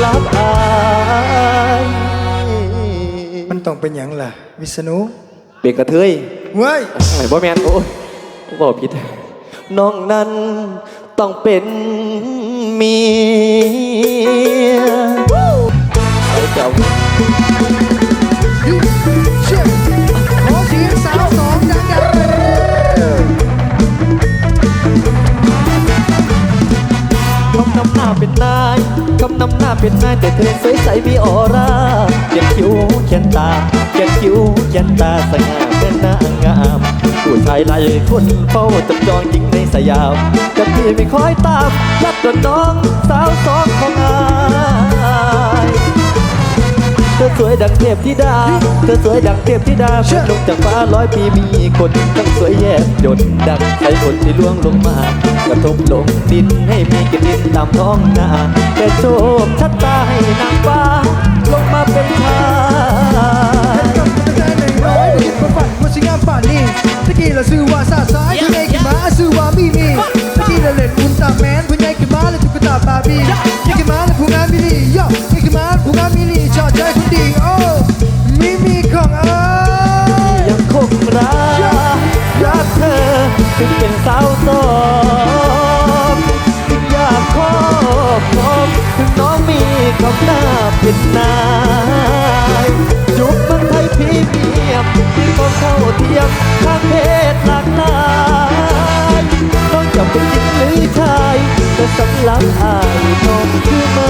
ำหรับอายมันต้องเป็นอย่างล่ะ วิษณุเบรกกระเทยเว้ยไอ้บ่แมนโอ้ยบอกผิดน้องนั้นต้องเป็นเมียเอาเจ้า น้ำหน้าเป็นนายแต่เธอสวยใสมีออร่าเขียนคิ้วเขียนตาเขียนคิ้วเขียนตาสง่าเป็นนางงามผู้ชายหลายคนเฝ้าจับจองหญิงในสยามแต่พี่ไม่คอยตามรักโดนน้องสาวสองของอายเธอสวยดังเทพธิดา เธอสวยดังเทพธิดาเมื่อลงจากฟ้าร้อยปีมีคนทั้งสวยแย่หยดดังใส่คนที่ล่วงลงมา ระทบลงดินให้มีกลิ่นตามท้องนาแต่โชคชะตาให้นางฟ้าลงมาเป็นชายกำลังใจหน่อยน้อยได้ยินประฝันว่าสิงามป่านนี้ตะกี้เราซื้อว่าซาซ้ายผู้ใหญ่ขึ้นมาซื้อว่ามีมีตะกี้เราเล่นอุลตร้าแมนผู้ใหญ่ขึ้นมาแล้วตุ๊กตาบาร์บี้ยิ่งขึ้นมาแล้วผู้งามมิลลี่ย่อยิ่งขึ้นมาแล้วผู้งามมิลลี่ชอบใจคนดีโอ้มีมีของเอ้ยยังคงรักรักเธอถึงเป็นสาวโส องมีคำหน้าเป็นนายยุคเมืองไทยพรีเมียมที่คนเท่าเทียมทางเพศหลากหลายน้องจะเป็นหญิงหรือชายแต่สำหรับอายน้องคือไม่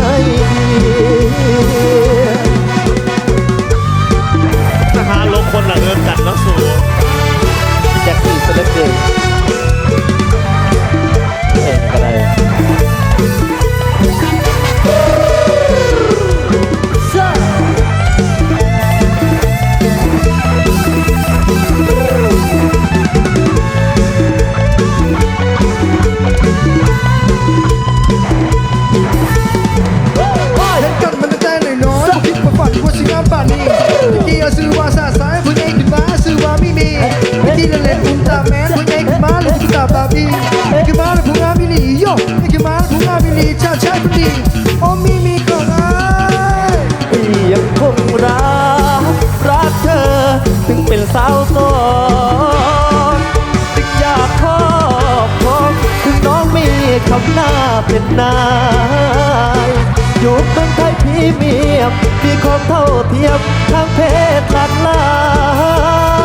ดีนะฮะลงคนละเอินกันเนาะสูแจ็คกี้สเลปเดามมิลลี่ย่อยิ่งขึ้นมาผู้งามมิลลี่ชอบใจคนดีโอมีมีของเอ้พี่ยังคงรักรักเธอ ถึงเป็นสาวโสดถึงอยากขอบคบถึงน้องมีคำหน้าเป็นนายอยู่เมืองไทยพรีเมียมมีความเท่าเทียมทางเพศหลากหลา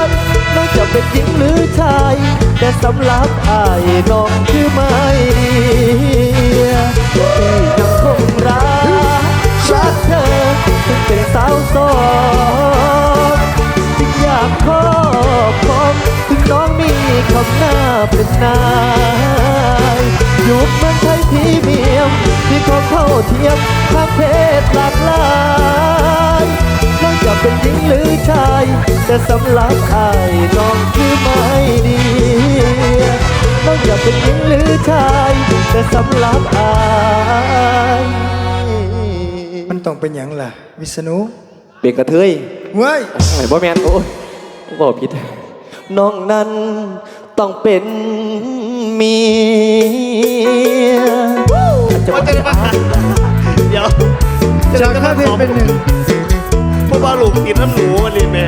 ยน้องจะเป็นหญิงหรือชาย แต่สำหรับอายน้อง สาวโสดจึงอยากขอบคบถึงน้องมีคำหน้าเป็นนายอยู่เมืองไทยพรีเมียมมีความเท่าเทียมทางเพศหลากหลายน้องจะเป็นหญิงหรือชาย แต่สำหรับอายน้องคือไม่ดีน้องจะเป็นหญิงหรือชาย แต่สำหรับอายมันต้องเป็นอย่างล่ะ วิษณุ เบรกกระเทยเว้ยไอ้บ่แมนโอ้ยบอกผิดน้องนั้นต้องเป็นเมียจะว่ามาจะได้มาเดี๋ยวจะจากได้ค่ามาเพลสงองเป็นหนึ่งเพราะว่าลูกกินน้ำหนูวันนี้แหม่